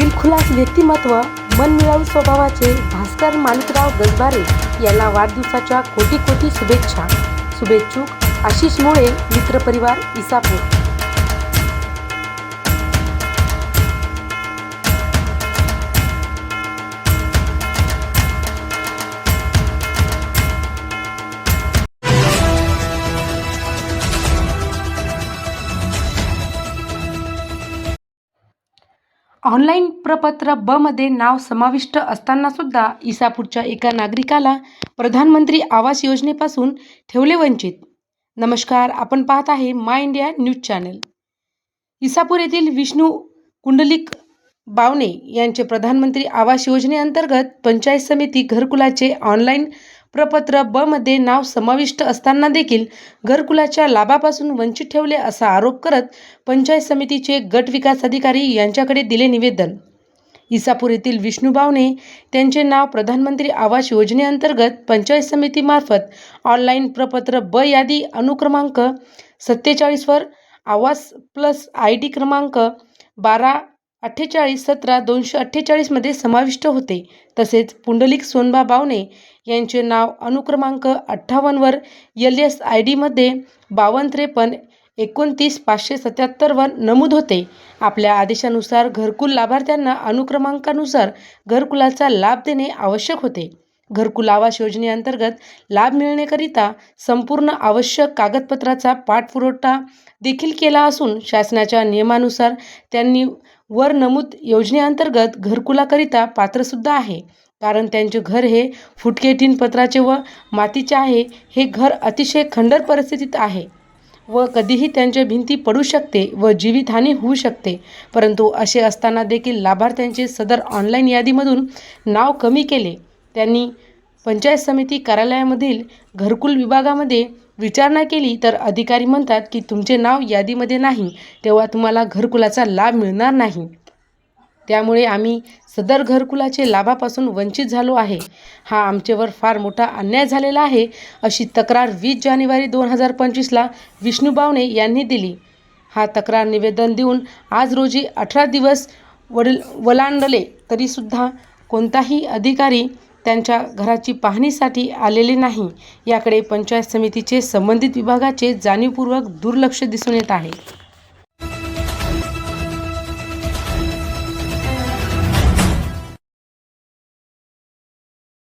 दिलखुलास व्यक्तिमत्व मनमिळावू स्वभावाचे भास्कर माणिकराव गजबारे यांना वाढदिवसाच्या कोटी कोटी शुभेच्छा. शुभेच्छुक आशिष मुळे मित्रपरिवार इसापूर. ऑनलाईन प्रपत्र ब मध्ये नाव समाविष्ट असताना सुद्धा इसापूरच्या एका नागरिकाला प्रधानमंत्री आवास योजनेपासून ठेवले वंचित. नमस्कार आपण पाहत आहे my India news channel. Isapur येथील विष्णू कुंडलिक बावणे यांचे प्रधानमंत्री आवास योजनेअंतर्गत पंचायत समिती घरकुलाचे ऑनलाईन प्रपत्र ब मध्ये नाव समाविष्ट असताना देखील घरकुलाच्या लाभापासून वंचित ठेवले असा आरोप करत पंचायत समितीचे गट विकास अधिकारी यांच्याकडे दिले निवेदन. इसापूर येथील विष्णू बावणे त्यांचे नाव प्रधानमंत्री आवास योजनेअंतर्गत पंचायत समितीमार्फत ऑनलाईन प्रपत्र ब यादी अनुक्रमांक सत्तेचाळीसवर आवास प्लस आय डी क्रमांक बारा अठ्ठेचाळीस सतरा दोनशे अठ्ठेचाळीसमध्ये समाविष्ट होते. तसेच पुंडलिक सोनबा बावणे यांचे नाव अनुक्रमांक अठ्ठावन्नवर यल एस आय डीमध्ये बावन्न त्रेपन्न एकोणतीस पाचशे सत्याहत्तरवर नमूद होते. आपल्या आदेशानुसार घरकुल लाभार्थ्यांना अनुक्रमांकानुसार घरकुलाचा लाभ देणे आवश्यक होते. घरकुल आवास योजनेअंतर्गत लाभ मिळण्याकरिता संपूर्ण आवश्यक कागदपत्राचा पाठपुरवठा देखील केला असून शासनाच्या नियमानुसार त्यांनी वर नमूद योजनेअंतर्गत घरकुलाकरिता पात्रसुद्धा आहे. कारण त्यांचे घर हे फुटके टीन पत्राचे व मातीचे आहे हे घर अतिशय खंडर परिस्थितीत आहे व कधीही त्यांच्या भिंती पडू शकते व जीवितहानी होऊ शकते. परंतु असे असताना देखील लाभार्थ्यांचे सदर ऑनलाईन यादीमधून नाव कमी केले. त्यांनी पंचायत समिती कार्यालयामधील घरकुल विभागामध्ये विचारणा केली. तर अधिकारी म्हणतात की तुमचे नाव यादीमध्ये नाही. तेव्हा तुम्हाला घरकुलाचा लाभ मिळणार नाही. त्यामुळे आम्ही सदर घरकुलाचे लाभापासून वंचित झालो आहे. हा आमच्यावर फार मोठा अन्याय झालेला आहे अशी तक्रार वीस जानेवारी दोन हजार पंचवीसला विष्णू बावणे यांनी दिली. हा तक्रार निवेदन देऊन आज रोजी अठरा दिवस वडील वलांडले तरीसुद्धा कोणताही अधिकारी त्यांच्या घराची पाहणीसाठी आलेले नाही. याकडे पंचायत समितीचे संबंधित विभागाचे जाणीवपूर्वक दुर्लक्ष दिसून येत आहे.